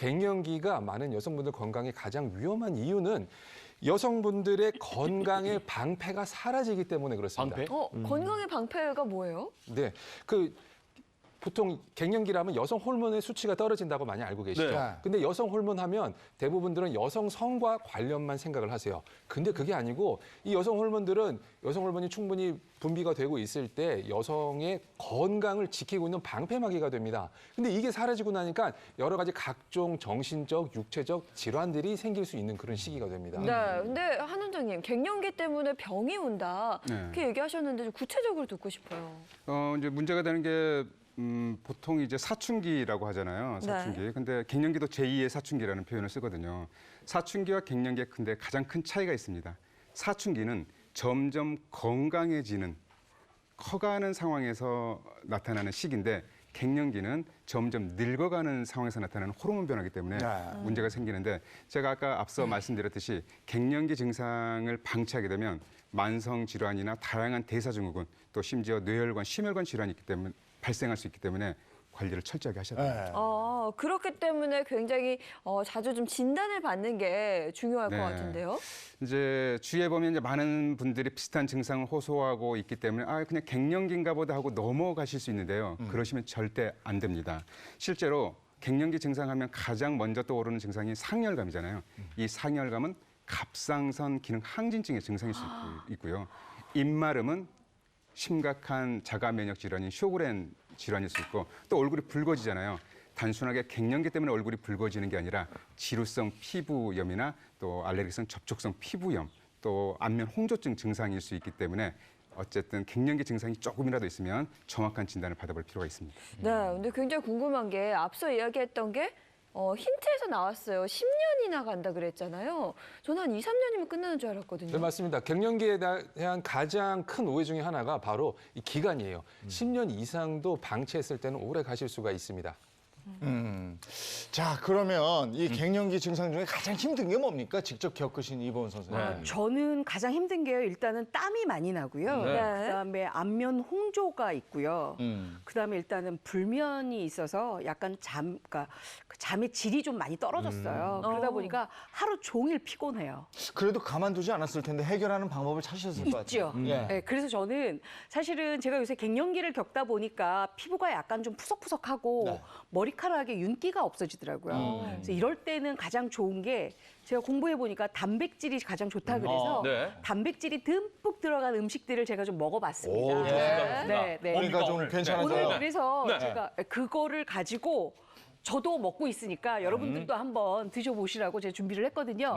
갱년기가 많은 여성분들 건강에 가장 위험한 이유는 여성분들의 건강의 방패가 사라지기 때문에 그렇습니다. 방패? 어, 건강의 방패가 뭐예요? 네, 그 보통 갱년기라면 여성 호르몬의 수치가 떨어진다고 많이 알고 계시죠. 네. 근데 여성 호르몬 하면 대부분들은 여성 성과 관련만 생각을 하세요. 근데 그게 아니고 이 여성 호르몬들은 여성 호르몬이 충분히 분비가 되고 있을 때 여성의 건강을 지키고 있는 방패막이가 됩니다. 근데 이게 사라지고 나니까 여러 가지 각종 정신적, 육체적 질환들이 생길 수 있는 그런 시기가 됩니다. 네, 근데 한 원장님 갱년기 때문에 병이 온다 네. 이렇게 얘기하셨는데 좀 구체적으로 듣고 싶어요. 어, 이제 문제가 되는 게 음, 보통 이제 사춘기라고 하잖아요. 네. 사춘기. 근데 갱년기도 제2의 사춘기라는 표현을 쓰거든요. 사춘기와 갱년기의 근데 가장 큰 차이가 있습니다. 사춘기는 점점 건강해지는 커가는 상황에서 나타나는 시기인데 갱년기는 점점 늙어가는 상황에서 나타나는 호르몬 변화이기 때문에 네. 문제가 생기는데 제가 아까 앞서 말씀드렸듯이 갱년기 증상을 방치하게 되면 만성 질환이나 다양한 대사증후군 또 심지어 뇌혈관, 심혈관 질환이 있기 때문에 발생할 수 있기 때문에 관리를 철저하게 하셔야 돼요. 네. 어, 그렇기 때문에 굉장히 어, 자주 좀 진단을 받는 게 중요할 네. 것 같은데요. 이제 주위에 보면 이제 많은 분들이 비슷한 증상을 호소하고 있기 때문에 아 그냥 갱년기인가 보다 하고 넘어가실 수 있는데요. 그러시면 절대 안 됩니다. 실제로 갱년기 증상하면 가장 먼저 떠오르는 증상이 상열감이잖아요. 이 상열감은 갑상선 기능 항진증의 증상일 수 있- 있고요. 입마름은 심각한 자가 면역 질환인 쇼그렌 질환일 수 있고 또 얼굴이 붉어지잖아요. 단순하게 갱년기 때문에 얼굴이 붉어지는 게 아니라 지루성 피부염이나 또 알레르기성 접촉성 피부염 또 안면 홍조증 증상일 수 있기 때문에 어쨌든 갱년기 증상이 조금이라도 있으면 정확한 진단을 받아볼 필요가 있습니다. 네, 근데 굉장히 궁금한 게 앞서 이야기했던 게 어, 힌트에서 나왔어요. 10년이나 간다 그랬잖아요. 저는 한 2, 3년이면 끝나는 줄 알았거든요. 네, 맞습니다. 갱년기에 대한 가장 큰 오해 중에 하나가 바로 이 기간이에요. 10년 이상도 방치했을 때는 오래 가실 수가 있습니다. 음. 자, 그러면 이 갱년기 증상 중에 가장 힘든 게 뭡니까? 직접 겪으신 이보은 선생님. 아, 저는 가장 힘든 게요. 일단은 땀이 많이 나고요. 네. 그다음에 안면 홍조가 있고요. 음. 그다음에 일단은 불면이 있어서 약간 잠, 그러니까 그 잠의 질이 좀 많이 떨어졌어요. 그러다 어. 보니까 하루 종일 피곤해요. 그래도 가만두지 않았을 텐데 해결하는 방법을 찾으셨을 것 같아요. 있죠. 예. 네, 그래서 저는 사실은 제가 요새 갱년기를 겪다 보니까 피부가 약간 좀 푸석푸석하고 네. 머리 카락에 윤기가 없어지더라고요. 그래서 이럴 때는 가장 좋은 게 제가 공부해 보니까 단백질이 가장 좋다 그래서 어, 네. 단백질이 듬뿍 들어간 음식들을 제가 좀 먹어봤습니다. 오, 좋습니다, 네. 네, 네. 그러니까 좀 오늘. 괜찮아져요. 오늘 그래서 네. 제가 그거를 가지고 저도 먹고 있으니까 여러분들도 한번 드셔보시라고 제가 준비를 했거든요.